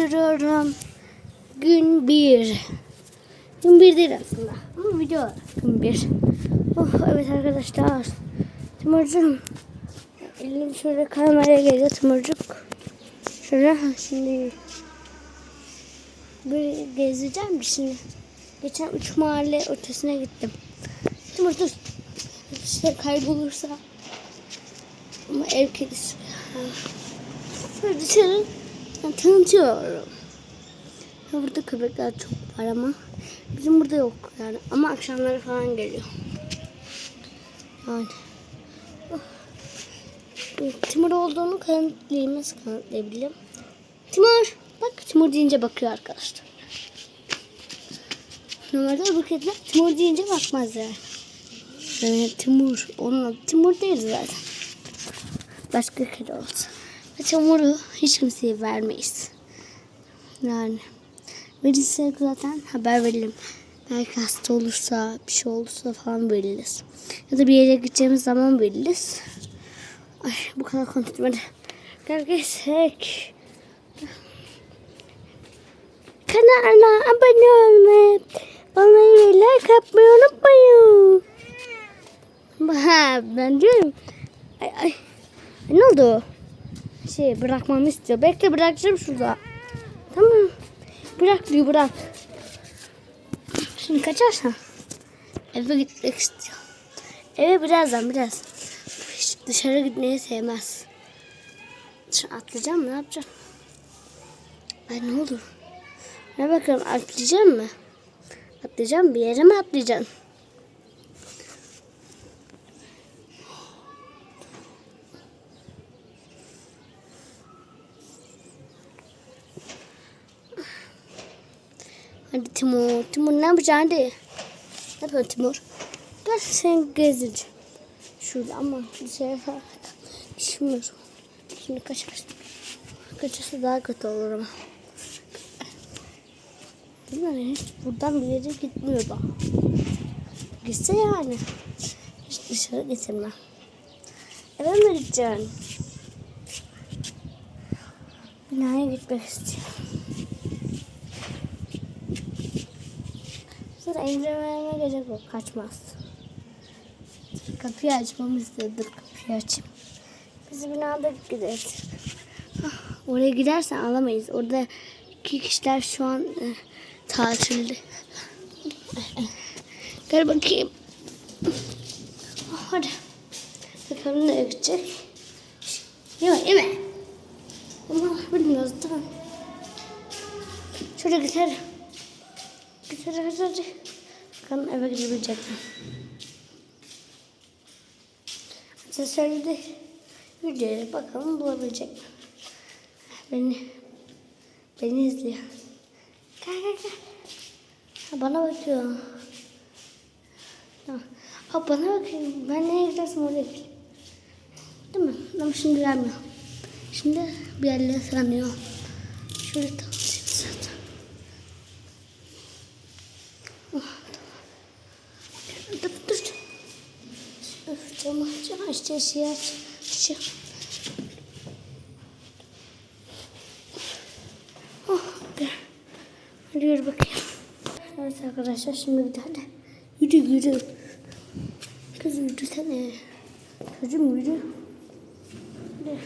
giydiriyorum. Gün bir. Gün bir değil aslında. Ama video. Gün bir. Oh, evet arkadaşlar. Timurcuğum. Elim şöyle kameraya geliyor Timurcuk. Şöyle şimdi böyle gezeceğim şimdi. Geçen üç mahalle ötesine gittim. Timur dur. İşte kaybolursa. Ama ev kedisi. Böyle dışarı ben tanıtıyorum. Ya burada köpekler çok var ama bizim burada yok yani. Ama akşamları falan geliyor. Yani. Oh. Timur olduğunu kanıtlayayım. Nasıl kanıtlayabilirim? Timur. Bak Timur deyince bakıyor arkadaşlar. Normalde bu kediler Timur deyince bakmazlar. Yani Timur. Onun adı Timur değil zaten. Başka kedi olsa. Ve Timur'u hiç kimseye vermeyiz. Yani. Verirsek zaten haber verelim. Belki hasta olursa, bir şey olursa falan veririz. Ya da bir yere gideceğimiz zaman veririz. Ay bu kadar konuşmadı. Geçsek. Kanala abone olmayı, bana like atmayı unutmayın. Ben diyorum. Ay. Ay, Ne oldu? Şey bırakmamı istiyor. Bekle bırakacağım şurada. Tamam. Bırak diyor bırak. Şimdi kaçarsan eve gitmek istiyor. Eve birazdan biraz. Hiç dışarı gitmeyi sevmez. Şimdi atlayacağım ne yapacağım? Ay ne olur. Ne bakalım atlayacağım mı? Atlayacağım bir yere mi atlayacaksın? Hadi Timur. Timur ne yapacaksın hadi. Ne yapıyorsun Timur? Gel seni gezdireceğim. Şurada ama dışarı falan düşünmüyorum. Şimdi kaçarsın. Kaçarsa daha kötü olur ama. Bilmiyorum hiç buradan bir yere gitmiyor da. Gitse yani. Hiç dışarı getirmem. Eve mi gideceksin? Binaya gitmek istiyorum. Sonra indirmeme gerek yok. Kaçmaz. Kapıyı açmamı istedi. Dur kapıyı açayım. Biz binada gideriz. Ah, Oraya gidersen alamayız. Orada iki kişiler şu an e, tatilde. Gel bakayım. Ah, Hadi. Bakalım nereye gidecek. Yeme yeme. Ama bilmiyoruz tamam. Şuraya gidelim. Güzel güzel. Bakalım eve gidebilecek mi? Söyledi. Videoya bakalım bulabilecek mi? Beni beni izliyor. Gel gel gel. Ha, bana bakıyor. Tamam. Ha, bana bakıyor. Ben nereye gidersem oraya gideyim. Değil mi? Ama şimdi gelmiyor. Şimdi bir yerlere sanıyor. Şöyle tanıtayım zaten. Dur dur. Öf camı aç şey. Şey. Oh. Hadi yürü bakayım. Evet arkadaşlar şimdi bir tane yürü yürü. Kız yürüsene. Çocuğum yürü. Hadi.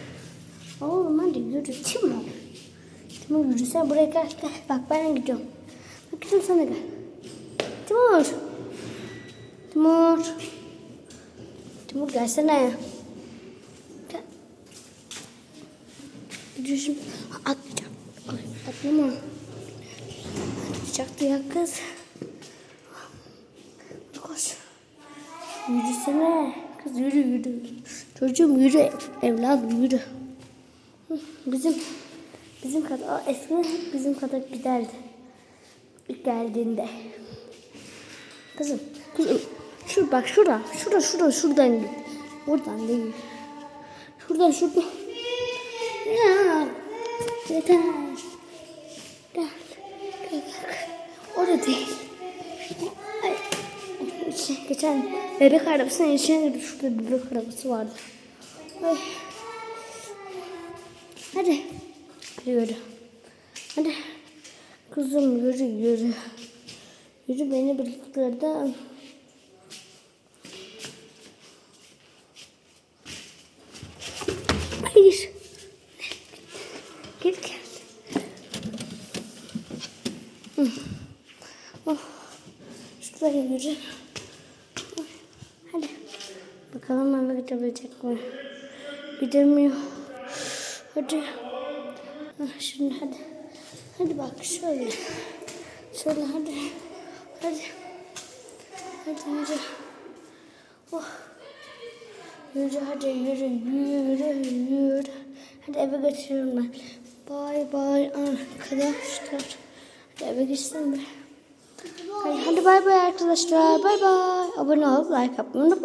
Oğlum hadi yürü. Timur. Timur yürüsene buraya gel. gel. Bak ben gidiyorum. Bak gidiyorum sana gel. Timur. Timur. Timur gelsene. Gel. Gidiyorsun. Atlayacak. Ay, atlama. Atlayacaktı ya kız. Koş. Yürüsene. Kız yürü yürü. Çocuğum yürü. Evladım yürü. Bizim bizim kadar eskiden bizim kadar giderdi. İlk geldiğinde. Kızım, kızım. Şu bak şurada, şurada, şurada, şuradan git. Oradan değil. Şuradan, şuradan. Ya, yeter. Gel, gel. Orada değil. Ay. İçine geçen bebek arabasının içine. Şurada bebek arabası vardı. Ay. Hadi. Yürü. Hadi. Kızım yürü yürü. Yürü beni birliklerden. Hayır. Gel gel. Hı. Oh. Yürü. Hadi. Bakalım eve gidebilecek mi? Gidemiyor. Hadi. Ah, Şimdi hadi. Hadi bak şöyle. Şöyle hadi. Hadi. Hadi yürü. Oh. Yürü hadi yürü yürü yürü. Hadi eve götürüyorum ben. Bay bay arkadaşlar. Hadi eve gitsin be. Hadi, hadi bay bay arkadaşlar. Bay bay. Abone olup like atmayı unutmayın.